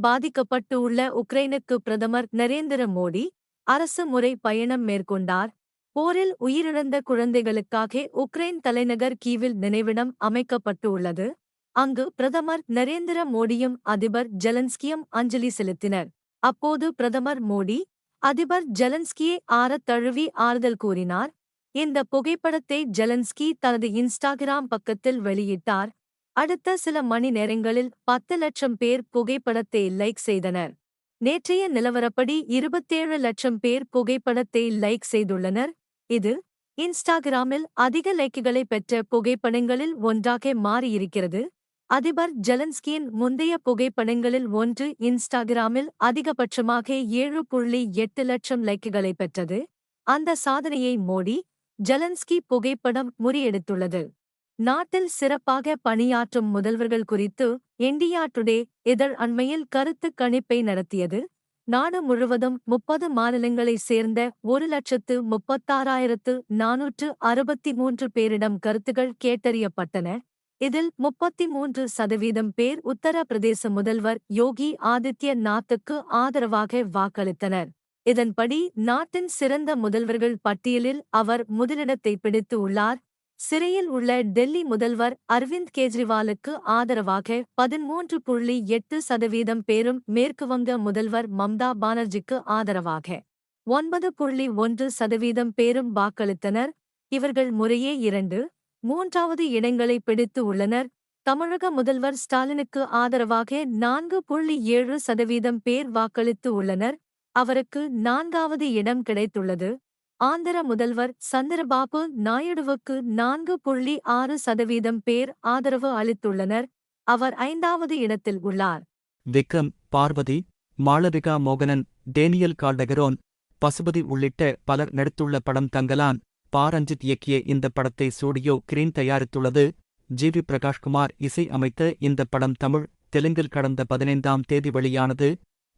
பாதிக்கப்பட்டு உள்ள உக்ரைனுக்கு பிரதமர் நரேந்திர மோடி அரசு முறை பயணம் மேற்கொண்டார். போரில் உயிரிழந்த குழந்தைகளுக்காக உக்ரைன் தலைநகர் கீவில் நினைவிடம் அமைக்கப்பட்டு உள்ளது. அங்கு பிரதமர் நரேந்திர மோடியும் அதிபர் ஜெலன்ஸ்கியும் அஞ்சலி செலுத்தினர். அப்போது பிரதமர் மோடி அதிபர் ஜெலன்ஸ்கியை ஆறத் தழுவி ஆறுதல் கூறினார். இந்த புகைப்படத்தை ஜெலன்ஸ்கி தனது இன்ஸ்டாகிராம் பக்கத்தில் வெளியிட்டார். அடுத்த சில மணி நேரங்களில் பத்து லட்சம் பேர் புகைப்படத்தை லைக் செய்தனர். நேற்றைய நிலவரப்படி இருபத்தேழு லட்சம் பேர் புகைப்படத்தை லைக் செய்துள்ளனர். இது இன்ஸ்டாகிராமில் அதிக லைக்குகளை பெற்ற புகைப்படங்களில் ஒன்றாக மாறியிருக்கிறது. அதிபர் ஜெலன்ஸ்கியின் முந்தைய புகைப்படங்களில் ஒன்று இன்ஸ்டாகிராமில் அதிகபட்சமாக ஏழு புள்ளி எட்டு லட்சம் லைக்குகளை பெற்றது. அந்த சாதனையை மோடி ஜெலன்ஸ்கி புகைப்படம் முறியெடுத்துள்ளது. நாட்டில் சிறப்பாக பணியாற்றும் முதல்வர்கள் குறித்து இந்தியா டுடே இதழ் அண்மையில் கருத்து கணிப்பை நடத்தியது. நாடு முழுவதும் முப்பது மாநிலங்களைச் சேர்ந்த ஒரு லட்சத்து முப்பத்தாறாயிரத்து நானூற்று அறுபத்தி மூன்று பேரிடம் கருத்துகள் கேட்டறியப்பட்டன. இதில் முப்பத்தி மூன்று சதவீதம் பேர் உத்தரப்பிரதேச முதல்வர் யோகி ஆதித்ய நாத்துக்கு ஆதரவாக வாக்களித்தனர். இதன்படி நாட்டின் சிறந்த முதல்வர்கள் பட்டியலில் அவர் முதலிடத்தை பிடித்து உள்ளார். சிறையில் உள்ள டெல்லி முதல்வர் அரவிந்த் கெஜ்ரிவாலுக்கு ஆதரவாக பதிமூன்று புள்ளி எட்டு சதவீதம் பேரும் மேற்குவங்க முதல்வர் மம்தா பானர்ஜிக்கு ஆதரவாக ஒன்பது புள்ளி ஒன்று சதவீதம் பேரும் வாக்களித்தனர். இவர்கள் முறையே இரண்டு மூன்றாவது இடங்களை பிடித்து உள்ளனர். தமிழக முதல்வர் ஸ்டாலினுக்கு ஆதரவாக நான்கு புள்ளி ஏழு சதவீதம் பேர் வாக்களித்து உள்ளனர். அவருக்கு நான்காவது இடம் கிடைத்துள்ளது. ஆந்திர முதல்வர் சந்திரபாபு நாயுடுவுக்கு நான்கு புள்ளி ஆறு சதவீதம் பேர் ஆதரவு அளித்துள்ளனர். அவர் ஐந்தாவது இடத்தில் உள்ளார். விக்ரம் பார்வதி மாளவிகா மோகனன் டேனியல் கால்டகரோன் பசுபதி உள்ளிட்ட பலர் நடித்துள்ள படம் தங்கலான் பாரஞ்சித் இயக்கிய இந்த படத்தை சூடியோ கிரீன் தயாரித்துள்ளது. ஜி. வி. பிரகாஷ்குமார் இசை அமைத்த இந்த படம் தமிழ் தெலுங்கில் கடந்த பதினைந்தாம் தேதி வெளியானது.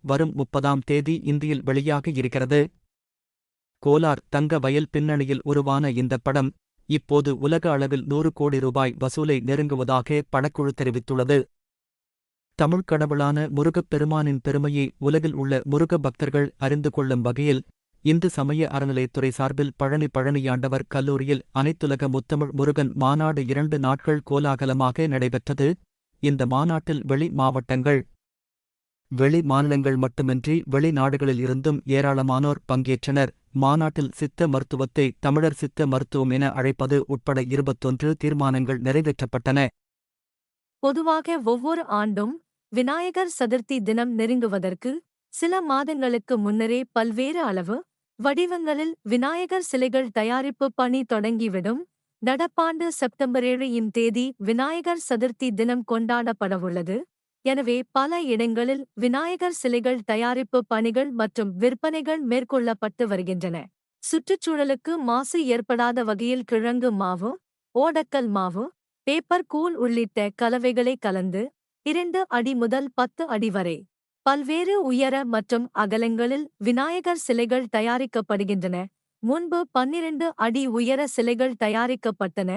வரும் முப்பதாம் தேதி இந்தியில் வெளியாக இருக்கிறது. கோலார் தங்க வயல் பின்னணியில் உருவான இந்த படம் இப்போது உலக அளவில் நூறு கோடி ரூபாய் வசூலை நெருங்குவதாக படக்குழு தெரிவித்துள்ளது. தமிழ்க் கடவுளான முருகப் பெருமானின் பெருமையை உலகில் உள்ள முருக பக்தர்கள் அறிந்து கொள்ளும் வகையில் இந்து சமய அறநிலையத்துறை சார்பில் பழனி பழனியாண்டவர் கல்லூரியில் அனைத்துலக முத்தமிழ் முருகன் மாநாடு இரண்டு நாட்கள் கோலாகலமாக நடைபெற்றது. இந்த மாநாட்டில் வெளி மாவட்டங்கள் வெளி மாநிலங்கள் மட்டுமின்றி வெளிநாடுகளில் இருந்தும் ஏராளமானோர் பங்கேற்றனர். மாநாட்டில் சித்த மருத்துவத்தை தமிழர் சித்த மருத்துவம் என அழைப்பது உட்பட இருபத்தொன்று தீர்மானங்கள் நிறைவேற்றப்பட்டன. பொதுவாக ஒவ்வொரு ஆண்டும் விநாயகர் சதுர்த்தி தினம் நெருங்குவதற்கு சில மாதங்களுக்கு முன்னரே பல்வேறு அளவு வடிவங்களில் விநாயகர் சிலைகள் தயாரிப்பு பணி தொடங்கிவிடும். நடப்பாண்டு செப்டம்பர் ஏழு இம் தேதி விநாயகர் சதுர்த்தி தினம் கொண்டாடப்படவுள்ளது. எனவே பல இடங்களில் விநாயகர் சிலைகள் தயாரிப்பு பணிகள் மற்றும் விற்பனைகள் மேற்கொள்ளப்பட்டு வருகின்றன. சுற்றுச்சூழலுக்கு மாசு ஏற்படாத வகையில் கிழங்கு மாவு ஓடக்கல் மாவு பேப்பர் கூல் உள்ளிட்ட கலவைகளை கலந்து இரண்டு அடி முதல் பத்து அடி வரை பல்வேறு உயர மற்றும் அகலங்களில் விநாயகர் சிலைகள் தயாரிக்கப்படுகின்றன. முன்பு பன்னிரண்டு அடி உயர சிலைகள் தயாரிக்கப்பட்டன.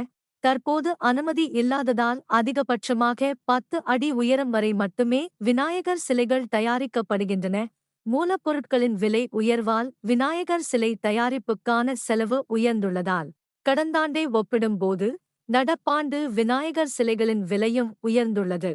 தற்போது அனுமதி இல்லாததால் அதிகபட்சமாக பத்து அடி உயரம் வரை மட்டுமே விநாயகர் சிலைகள் தயாரிக்கப்படுகின்றன. மூலப்பொருட்களின் விலை உயர்வால் விநாயகர் சிலை தயாரிப்புக்கான செலவு உயர்ந்துள்ளதால் கடந்தாண்டை ஒப்பிடும்போது நடப்பாண்டு விநாயகர் சிலைகளின் விலையும் உயர்ந்துள்ளது.